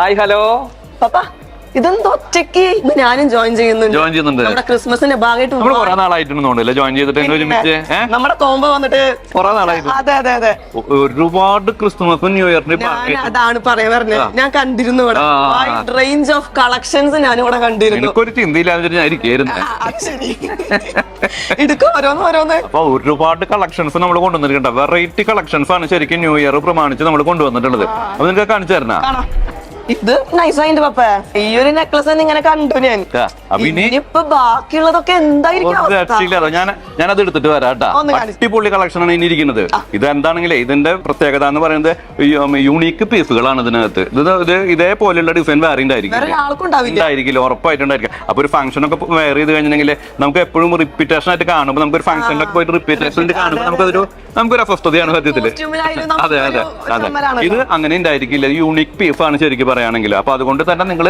Hi hello. പപ്പാ ഇതെന്തോ ഒറ്റയ്ക്ക് ഞാനും ജോയിൻ ചെയ്യുന്നുണ്ട്. ജോയിൻ ചെയ്യുന്നുണ്ട്. നമ്മുടെ ക്രിസ്മസിന്റെ ഭാഗമായിട്ട് നമ്മൾ കുറെ നാളായിട്ടുണ്ട് ജോയിൻ ചെയ്തിട്ട് ഒരുമിച്ച്? നമ്മുടെ കോമ്പ വന്നിട്ട് കുറെ നാളായിട്ട്. അതെ അതെ അതെ. ഒരുപാട് ക്രിസ്മസ് ന്യൂ ഇയറിന്റെ അതാണ് പറയാൻ പറഞ്ഞത് ഞാൻ കണ്ടിരുന്നു ഇവിടെ. റേഞ്ച് ഓഫ് കളക്ഷൻസ് ഞാൻ ഇവിടെ കണ്ടിരുന്നു. എനിക്കൊരു ചിന്തയില്ലാതെ ഞാൻ ഇരിക്കായിരുന്നു. ആ, അത് ശരി. എടുക്കും ഓരോന്ന് ഓരോന്ന്. അപ്പൊ ഒരുപാട് കളക്ഷൻസ് നമ്മൾ കൊണ്ടുവന്നിട്ടുണ്ട് വെറൈറ്റി കളക്ഷൻസ് ആണ് ശരിക്കും ന്യൂ ഇയർ പ്രമാണിച്ച് നമ്മൾ കൊണ്ടുവന്നിട്ടുള്ളത്. അപ്പൊ നിങ്ങൾക്ക് കാണിച്ചു തരണ? ഇത് നൈസായിട്ട് പപ്പ. ഈ ഒരു നെക്ലസ് തന്നെ ഇങ്ങനെ കണ്ടു ഞാൻ. ഇനിയിപ്പൊ ബാക്കിയുള്ളതൊക്കെ എന്തായിരിക്കും ഞാൻ ഞാനത് എടുത്തിട്ട് വരാം. അടിപൊളി കളക്ഷൻ ആണ് ഇനി ഇരിക്കുന്നത്. ഇത് എന്താണെങ്കിലേ ഇതിന്റെ പ്രത്യേകത എന്ന് പറയുന്നത് യൂണീക്ക് പീസുകളാണ് ഇതിനകത്ത്. ഇത് ഇത് ഇതേപോലെയുള്ള ഡിസൈൻ വേറെ ഉണ്ടായിരിക്കും വേറെ ഒരാൾക്കും ഉണ്ടാവില്ല. ഉണ്ടായിരിക്കില്ല ഉറപ്പായിട്ടുണ്ടായിരിക്കും അപ്പൊ ഒരു ഫംഗ്ഷൻ ഒക്കെ വെയർ ചെയ്ത് കഴിഞ്ഞിട്ടുണ്ടെങ്കിൽ നമുക്ക് എപ്പോഴും റിപ്പീറ്റേഷൻ ആയിട്ട് കാണുമ്പോൾ നമുക്ക് ഒരു ഫംഗ്ഷനിലൊക്കെ പോയിട്ട് റിപ്പീറ്റേഷൻ കാണുമ്പോൾ നമുക്കതൊരു നമുക്കൊരു അസ്വസ്ഥതയാണ് സത്യത്തിൽ. അതെ അതെ അതെ. ഇത് അങ്ങനെ ഉണ്ടായിരിക്കില്ല. യൂണീക് പീസ് ആണ് ശരിക്കും പറയുകയാണെങ്കിൽ അപ്പൊ അതുകൊണ്ട് തന്നെ നിങ്ങൾ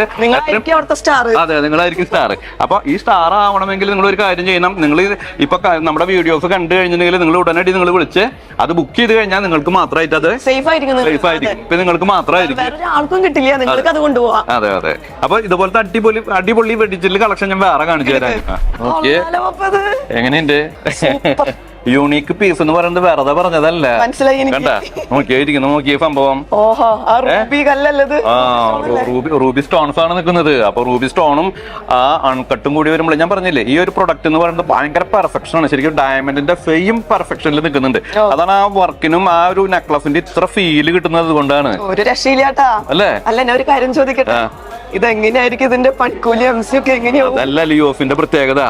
അതെ നിങ്ങളായിരിക്കും സ്റ്റാർ അപ്പൊ ഈ സ്റ്റാർ ആവണമെങ്കിൽ നിങ്ങൾ ഒരു കാര്യം ചെയ്യണം. നിങ്ങൾ ഇപ്പൊ നമ്മുടെ വീഡിയോസ് കണ്ടു കഴിഞ്ഞിട്ടുണ്ടെങ്കിൽ നിങ്ങൾ ഉടനടി നിങ്ങൾ വിളിച്ച് അത് ബുക്ക് ചെയ്ത് കഴിഞ്ഞാൽ നിങ്ങൾക്ക് മാത്രമായിട്ട് അത് സേഫ് ആയിരിക്കും സേഫ് ആയിരിക്കും. ഇപ്പൊ നിങ്ങൾക്ക് മാത്രമായിരിക്കും. ഒരാൾക്കും കിട്ടില്ല. നിങ്ങൾക്ക് അത്. കൊണ്ടുപോവാം. അതെ അതെ. അപ്പൊ ഇതുപോലത്തെ അടിപൊളി അടിപൊളി വെടിച്ചിൽ കളക്ഷൻ ഞാൻ വേറെ കാണിച്ചു തരാം. ഓക്കെ. എങ്ങനെയുണ്ട്? യൂണീക്ക് പീസ് എന്ന് പറയുന്നത് വെറുതെ പറഞ്ഞതല്ല. മനസ്സിലായി നോക്കിയേ സംഭവം. ഓഹോ ആ റൂബി കല്ലല്ലത്? ആ റൂബി റൂബി സ്റ്റോൺസ് ആണ് നിൽക്കുന്നത്. അപ്പൊ റൂബി സ്റ്റോണും ആ അൺകട്ടും കൂടി വരുമ്പോൾ ഞാൻ പറഞ്ഞില്ലേ ഈ ഒരു പ്രൊഡക്റ്റ് എന്ന് പറയുന്നത് ഭയങ്കര പെർഫെക്ഷൻ ആണ്. ശരിക്കും ഡയമണ്ടിന്റെ സെയിം പെർഫെക്ഷനിൽ നിൽക്കുന്നുണ്ട്. അതാണ് ആ വർക്കിനും ആ ഒരു നെക്ലസിന്റെ ഇത്ര ഫീൽ കിട്ടുന്നത് കൊണ്ടാണ്. ഒരു രക്ഷയില്ലാട്ടാ. അല്ലേ? അല്ല ഞാൻ ഒരു കാര്യം ചോദിക്കട്ടെ. ഇതെങ്ങനെയായിരിക്കും ഇതിന്റെ പണിക്കൂലി എങ്ങനെയാവും? അതല്ല ലിയോഫിന്റെ പ്രത്യേകത.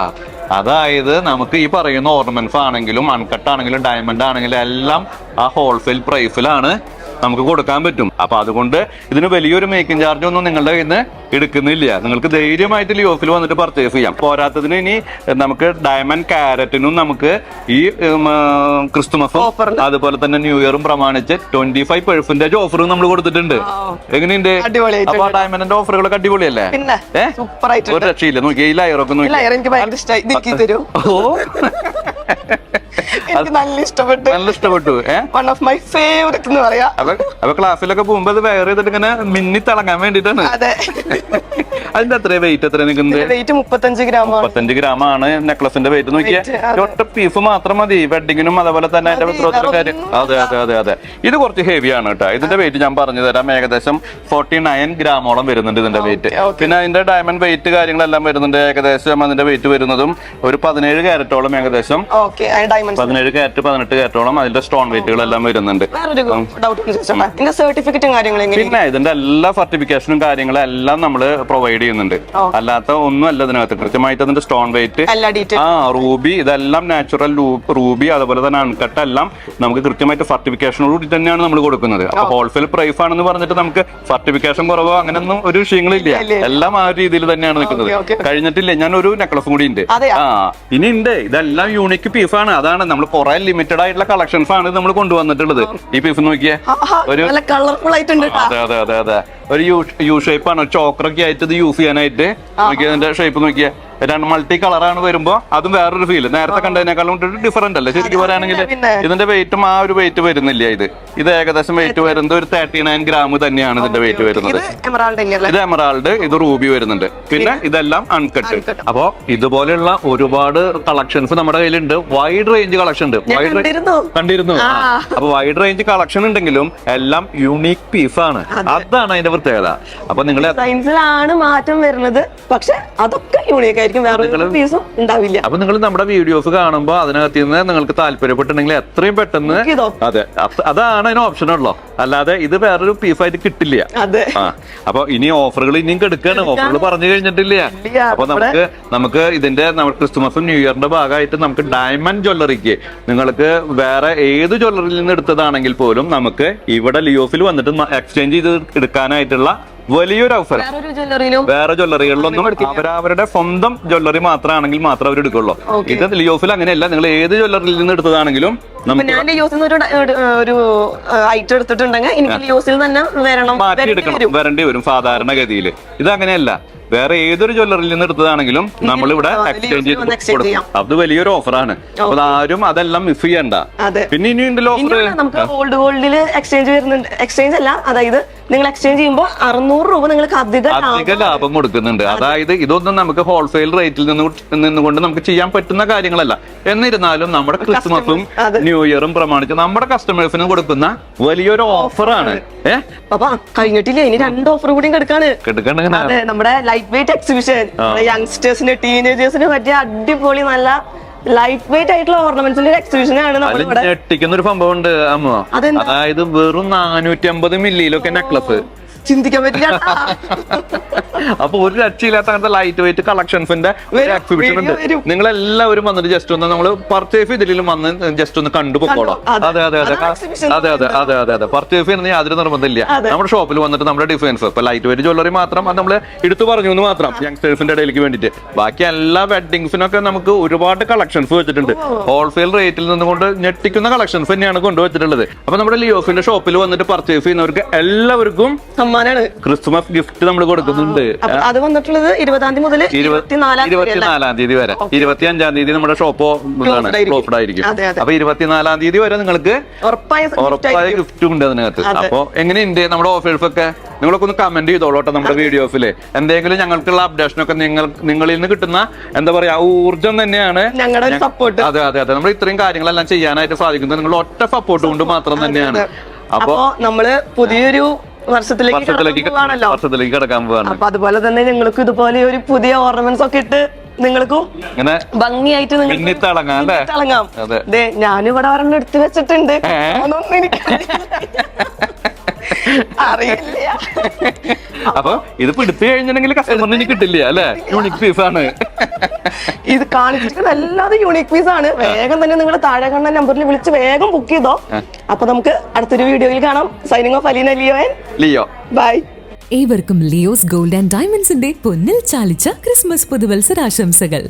അതായത് നമുക്ക് ഈ പറയുന്ന ഓർണമെന്റ്സ് ആണെങ്കിലും അൺകട്ട് ആണെങ്കിലും ഡയമണ്ട് ആണെങ്കിലും എല്ലാം ആ ഹോൾസെയിൽ പ്രൈസിലാണ് നമുക്ക് കൊടുക്കാൻ പറ്റും. അപ്പൊ അതുകൊണ്ട് ഇതിന് വലിയൊരു മേക്കിംഗ് ചാർജ് ഒന്നും നിങ്ങളുടെ കയ്യിൽ നിന്ന് എടുക്കുന്നില്ല. നിങ്ങൾക്ക് ധൈര്യമായിട്ട് ലിയോഫിൽ വന്നിട്ട് പർച്ചേസ് ചെയ്യാം. പോരാത്തതിന് ഇനി നമുക്ക് ഡയമണ്ട് കാരറ്റിനും നമുക്ക് ഈ ക്രിസ്തുമസും അതുപോലെ തന്നെ ന്യൂ ഇയറും പ്രമാണിച്ച് ട്വന്റി ഫൈവ് പെർസെന്റേജ് ഓഫറും നമ്മൾ കൊടുത്തിട്ടുണ്ട്. എങ്ങനെയുണ്ട്? അപ്പൊ ഡയമണ്ടിന്റെ ഓഫറുകളൊക്കെ അടിപൊളിയല്ലേ? ഒരു രക്ഷയില്ല. നോക്കി ഈ ലയറൊക്കെ നോക്കി ഓ. എനിക്ക് നല്ല ഇഷ്ടപ്പെട്ടു. നല്ല ഇഷ്ടപ്പെട്ടു വൺ ഓഫ് മൈ ഫേവറേറ്റ് എന്ന് പറയാ. അപ്പൊ ക്ലാസ്സിലൊക്കെ പോകുമ്പോ അത് വെയർ ചെയ്തിട്ട് ഇങ്ങനെ മിന്നി തിളങ്ങാൻ വേണ്ടിട്ടാണ്. അതെ. അതിന്റെ അത്ര വെയിറ്റ് എത്ര വെയിറ്റ് മുപ്പത്തഞ്ച് ഗ്രാം മുപ്പത്തഞ്ച് ഗ്രാം ആണ്. നെക്ലസിന്റെ വെയിറ്റ് നോക്കിയാൽ ഒറ്റ പീസ് മാത്രം മതി. വെഡിങ്ങിനും അതേപോലെ തന്നെ മതി, വിത്രത്തിന്റെ കാര്യം. അതെ അതെ അതെ അതെ. ഇത് കുറച്ച് ഹെവി ആണ് കേട്ടോ. ഇതിന്റെ വെയിറ്റ് ഞാൻ പറഞ്ഞു തരാം. ഏകദേശം ഫോർട്ടി നയൻ ഗ്രാമോളം വരുന്നുണ്ട് ഇതിന്റെ വെയിറ്റ് പിന്നെ അതിന്റെ ഡയമണ്ട് വെയിറ്റ് കാര്യങ്ങളെല്ലാം വരുന്നുണ്ട്. ഏകദേശം അതിന്റെ വെയിറ്റ് വരുന്നതും ഒരു പതിനേഴ് ക്യാരറ്റോളം ഏകദേശം. ഓക്കെ ഡയമണ്ട്സ് പതിനേഴ് ക്യാരറ്റ് പതിനെട്ട് ക്യാരറ്റോളം അതിന്റെ സ്റ്റോൺ വെയിറ്റുകളെല്ലാം വരുന്നുണ്ട്. വേറൊരു ഡൗട്ട് ഇതിന്റെ സർട്ടിഫിക്കറ്റും കാര്യങ്ങളും പിന്നെ ഇതിന്റെ എല്ലാ സർട്ടിഫിക്കേഷനും കാര്യങ്ങളും എല്ലാം നമ്മൾ പ്രൊവൈഡ് ചെയ്യുന്നുണ്ട്. അല്ലാത്ത ഒന്നും അല്ല ഇതിനകത്ത് കൃത്യമായിട്ട് അതിന്റെ സ്റ്റോൺ വെയിറ്റ് ആ റൂബി ഇതെല്ലാം നാച്ചുറൽ റൂബി അതുപോലെ തന്നെ അൺകട്ട് എല്ലാം നമുക്ക് കൃത്യമായിട്ട് സർട്ടിഫിക്കേഷനോട് തന്നെയാണ് നമ്മൾ കൊടുക്കുന്നത്. അപ്പൊ ഹോൾസെയിൽ പ്രൈസ് ആണെന്ന് പറഞ്ഞിട്ട് നമുക്ക് സർട്ടിഫിക്കേഷൻ കുറവോ അങ്ങനെയൊന്നും ഒരു വിഷയങ്ങളില്ല. എല്ലാം ആ രീതിയിൽ തന്നെയാണ് നിൽക്കുന്നത്. കഴിഞ്ഞിട്ടില്ല? ഞാൻ ഒരു നെക്ലസ് കൂടി ഉണ്ട്? ആ ഇനി ഉണ്ട് ഇതെല്ലാം യൂണിക് പീസാണ് അതാണ് നമ്മൾ കുറെ ലിമിറ്റഡ് ആയിട്ടുള്ള കളക്ഷൻസ് ആണ് നമ്മൾ കൊണ്ടുവന്നിട്ടുള്ളത്. ഈ പീസ് നോക്കിയേ. ഒരു കളർഫുൾ ആയിട്ടുണ്ട് അതെ അതെ അതെ അതെ. ഒരു യു യു ഷേപ്പ് ആണ്. ചോക്കറൊക്കെ ആയിട്ട് ഇത് യൂസ് ചെയ്യാനായിട്ട്. നോക്കിയാ അതിന്റെ ഷേപ്പ് നോക്കിയാ. രണ്ട് മൾട്ടി കളറാണ് വരുമ്പോ അതും വേറൊരു ഫീൽ നേരത്തെ കണ്ടതിനേക്കാളും ഡിഫറെന്റ് അല്ലേ? ശരിക്കും പറയുകയാണെങ്കിൽ. ഇതിന്റെ വെയിറ്റും ആ ഒരു വെയിറ്റ് വരുന്നില്ല ഇത്. ഇത് ഏകദേശം വെയിറ്റ് വരുന്നത് ഒരു തേർട്ടി നയൻ ഗ്രാം തന്നെയാണ് ഇതിന്റെ വെയിറ്റ് വരുന്നത്. ഇത് എമറാൾഡ് ഇത് റൂബി വരുന്നുണ്ട്. പിന്നെ ഇതെല്ലാം അൺകട്ട് Uncut. അപ്പോ ഇതുപോലെയുള്ള ഒരുപാട് കളക്ഷൻസ് നമ്മുടെ കയ്യിലുണ്ട്. വൈഡ് റേഞ്ച് കളക്ഷൻ ഉണ്ട്. കണ്ടിരുന്നു. അപ്പൊ വൈഡ് റേഞ്ച് കളക്ഷൻ ഉണ്ടെങ്കിലും എല്ലാം യുണീക് പീസ് ആണ്. അതാണ് അതിന്റെ പ്രത്യേകത. അപ്പൊ നിങ്ങൾ മാറ്റം വരുന്നത്. പക്ഷെ അതൊക്കെ യൂണിക് ആയിരിക്കും വേറെ പീസും ഉണ്ടാവില്ല. അപ്പൊ നിങ്ങൾ നമ്മുടെ വീഡിയോസ് കാണുമ്പോൾ അതിനകത്ത് നിന്ന് നിങ്ങൾക്ക് താല്പര്യപ്പെട്ടിട്ടുണ്ടെങ്കിൽ എത്രയും പെട്ടെന്ന്? അതെ അത് അതാണ് അതിന് ഓപ്ഷൻ ഉള്ളോ. അല്ലാതെ ഇത് വേറൊരു പീസായിട്ട് കിട്ടില്ല. അതെ. അപ്പൊ ഇനി ഓഫറുകൾ ഇനിയും കെടുക്കാണ്. ഓഫറുകൾ പറഞ്ഞു കഴിഞ്ഞിട്ടില്ല. അപ്പൊ നമുക്ക് നമുക്ക് ഇതിന്റെ നമ്മുടെ ക്രിസ്തുമസും ന്യൂ ഇയറിന്റെ ഭാഗമായിട്ട് നമുക്ക് ഡയമണ്ട് ജ്വല്ലറിക്ക് നിങ്ങൾക്ക് വേറെ ഏത് ജ്വല്ലറിയിൽ നിന്ന് എടുത്തതാണെങ്കിൽ പോലും നമുക്ക് ഇവിടെ ലിയോഫിൽ വന്നിട്ട് എക്സ്ചേഞ്ച് ചെയ്ത് എടുക്കാനായിട്ടുള്ള വലിയൊരു അവസരം. വേറെ ജ്വല്ലറികളിലൊന്നും അവരവരുടെ സ്വന്തം ജ്വല്ലറി മാത്രമാണെങ്കിൽ മാത്രം അവർ എടുക്കുള്ളൂ. ഇത് ലിയോഫിൽ അങ്ങനെയല്ല. നിങ്ങൾ ഏത് ജ്വല്ലറിയിൽ നിന്ന് എടുത്തതാണെങ്കിലും ഞാൻ ലിയോസിൽ ഒരു ഒരു- ഒരു ഐറ്റം എടുത്തിട്ടുണ്ടെങ്കിൽ എനിക്ക് ലിയോസിൽ തന്നെ വരണം മാറ്റി വരേണ്ടി വരും. സാധാരണ ഗതിയിൽ സാധാരണഗതിയിൽ. ഇത് അങ്ങനെയല്ല വേറെ ഏതൊരു ജ്വല്ലറിയിൽ നിന്ന് എടുത്തതാണെങ്കിലും നമ്മൾ ഇവിടെ എക്സ്ചേഞ്ച് ചെയ്ത് കൊടുക്കാം. അത് വലിയൊരു ഓഫറാണ് അപ്പൊ ആരും അതെല്ലാം മിസ് ചെയ്യണ്ട. പിന്നെ ഇനി ഉണ്ടല്ലോ ഓഫർ നമുക്ക് ഓൾഡ് ഗോൾഡിൽ എക്സ്ചേഞ്ച് വരുന്നുണ്ട്. എക്സ്ചേഞ്ച് അല്ല അതായത് നിങ്ങൾ എക്സ്ചേഞ്ച് ചെയ്യുമ്പോൾ അറുന്നൂറ് രൂപ നിങ്ങൾക്ക് അധികം അധിക ലാഭം കൊടുക്കുന്നുണ്ട്. അതായത് ഇതൊന്നും നമുക്ക് ഹോൾസെയിൽ റേറ്റിൽ നിന്ന് നിന്നുകൊണ്ട് നമുക്ക് ചെയ്യാൻ പറ്റുന്ന കാര്യങ്ങളല്ല. എന്നിരുന്നാലും നമ്മുടെ ക്രിസ്മസും. ന്യൂ ഇയറും പ്രമാണിച്ച് നമ്മുടെ കസ്റ്റമേഴ്സിന് കൊടുക്കുന്ന വലിയൊരു ഓഫറാണ് അപ്പൊ കഴിഞ്ഞിട്ടില്ല? ഇനി രണ്ട് ഓഫർ കൂടി കിടക്കണ്ട അതെ നമ്മുടെ ലൈറ്റ് വെയിറ്റ് എക്സിബിഷൻ യങ്സ്റ്റേഴ്സിന് ടീനേജേഴ്സിന് പറ്റിയ അടിപൊളി നല്ല ലൈറ്റ് വെയിറ്റ് ആയിട്ടുള്ള ഓർണമെന്റ്സിന്റെ എക്സിബിഷൻ ആണ് ഞെട്ടിക്കുന്ന ഒരു സംഭവം ഉണ്ട് അമ്മ. അതായത് വെറും നാനൂറ്റി അമ്പത് മില്ലിയിലൊക്കെ നെക്ലസ് ചിന്തിക്കാൻ പറ്റില്ല. അപ്പൊ ഒരു രക്ഷയില്ലാത്ത അങ്ങനത്തെ ലൈറ്റ് വെയിറ്റ് കളക്ഷൻസിന്റെ ഒരു എക്സിബിഷൻ ഉണ്ട്. നിങ്ങൾ എല്ലാവരും വന്നിട്ട് ജസ്റ്റ് ഒന്ന് നമ്മൾ പർച്ചേസ് ചെയ്തില്ലെങ്കിലും വന്ന് ജസ്റ്റ് ഒന്ന് കണ്ടു, അതെ. അതെ. അതെ അതെ. അതെ അതെ അതെ അതെ അതെ. പർച്ചേസ് ചെയ്യുന്ന യാതൊരു നിർബന്ധമില്ല നമ്മുടെ ഷോപ്പിൽ വന്നിട്ട് നമ്മുടെ ഡിഫൻസ് ഇപ്പൊ ലൈറ്റ് വെയിറ്റ് ജ്വല്ലറി മാത്രം അത് നമ്മൾ എടുത്തു പറഞ്ഞു എന്ന് മാത്രം യങ്സ്റ്റേഴ്സിന്റെ ഇടയിലേക്ക് വേണ്ടിട്ട്. ബാക്കി എല്ലാ വെഡിങ്സിനൊക്കെ നമുക്ക് ഒരുപാട് കളക്ഷൻസ് വെച്ചിട്ടുണ്ട്. ഹോൾസെയിൽ റേറ്റിൽ നിന്നുകൊണ്ട് ഞെട്ടിക്കുന്ന കളക്ഷൻസ് തന്നെയാണ് കൊണ്ടുവച്ചിട്ടുള്ളത്. അപ്പൊ നമ്മുടെ ലിയോഫിന്റെ ഷോപ്പിൽ വന്നിട്ട് പർച്ചേസ് ചെയ്യുന്നവർക്ക് എല്ലാവർക്കും സമ്മാനാണ് ക്രിസ്മസ് ഗിഫ്റ്റ് നമ്മൾ കൊടുക്കുന്നുണ്ട്. അത് വന്നിട്ടുള്ളത് ഇരുപതാം തീയതി മുതൽ ഇരുപത്തിനാലാം തീയതി വരെ. ഇരുപത്തി അഞ്ചാം തീയതി നമ്മുടെ ഷോപ്പ്. ക്ലോസ്ഡ് ആയിരിക്കും. അപ്പൊ ഇരുപത്തിനാലാം തീയതി വരെ നിങ്ങൾക്ക് ഉറപ്പായ. ഗിഫ്റ്റ് ഉണ്ട് അതിനകത്ത്. അതെ. അപ്പൊ എങ്ങനെയുണ്ട് നമ്മുടെ ഓഫേഴ്സ് ഒക്കെ? നിങ്ങളൊക്കെ ഒന്ന് കമന്റ് ചെയ്തോളൂട്ടോ നമ്മുടെ വീഡിയോസിൽ എന്തെങ്കിലും ഞങ്ങൾക്കുള്ള അപ്ഡേഷൻ ഒക്കെ നിങ്ങൾ നിങ്ങളിൽ നിന്ന് കിട്ടുന്ന എന്താ പറയാ ഊർജം തന്നെയാണ്. ഞങ്ങളുടെ സപ്പോർട്ട് അതെ അതെ അതെ. നമ്മൾ ഇത്രയും കാര്യങ്ങളെല്ലാം ചെയ്യാനായിട്ട് സാധിക്കുന്നത് നിങ്ങൾ ഒറ്റ സപ്പോർട്ട് കൊണ്ട് മാത്രം തന്നെയാണ്. അപ്പൊ നമ്മൾ പുതിയൊരു വർഷത്തിലേക്ക് വർഷത്തിലേക്ക് കടക്കാൻ പോവാണ്. അപ്പൊ അതുപോലെ തന്നെ നിങ്ങൾക്ക് ഇതുപോലെ ഒരു പുതിയ ഓർണമെന്റ്സ് ഒക്കെ ഇട്ട് നിങ്ങൾക്കും ഇങ്ങനെ ഭംഗിയായിട്ട് പിന്നിത്തിളങ്ങാം അല്ലേ? തിളങ്ങാം അതെ. ഞാനിവിടെ ഒരെണ്ണം എടുത്തു വെച്ചിട്ടുണ്ട്? അതൊന്നും എനിക്ക് അറിയില്ല. അപ്പൊ ഇത് പിടുത്തു കഴിഞ്ഞിട്ടുണ്ടെങ്കിൽ കസ്റ്റമറിന് കിട്ടില്ല അല്ലെ? യൂണിക് പീസ് ആണ്. ഇത് കാണിച്ചിരിക്കുന്നത് എല്ലാതും യൂണിക് പീസ് ആണ് വേഗം തന്നെ നിങ്ങൾ താഴെ കാണുന്ന നമ്പറിൽ വിളിച്ച് വേഗം ബുക്ക് ചെയ്തോ. അപ്പൊ നമുക്ക് അടുത്തൊരു വീഡിയോയിൽ കാണാം. Signing off Aleena Leo Leo. Bye ഏവർക്കും ലിയോസ് ഗോൾഡ് ആൻഡ് ഡയമണ്ട്സിന്റെ പൊന്നിൽ ചാലിച്ച ക്രിസ്മസ് പുതുവത്സരാശംസകൾ.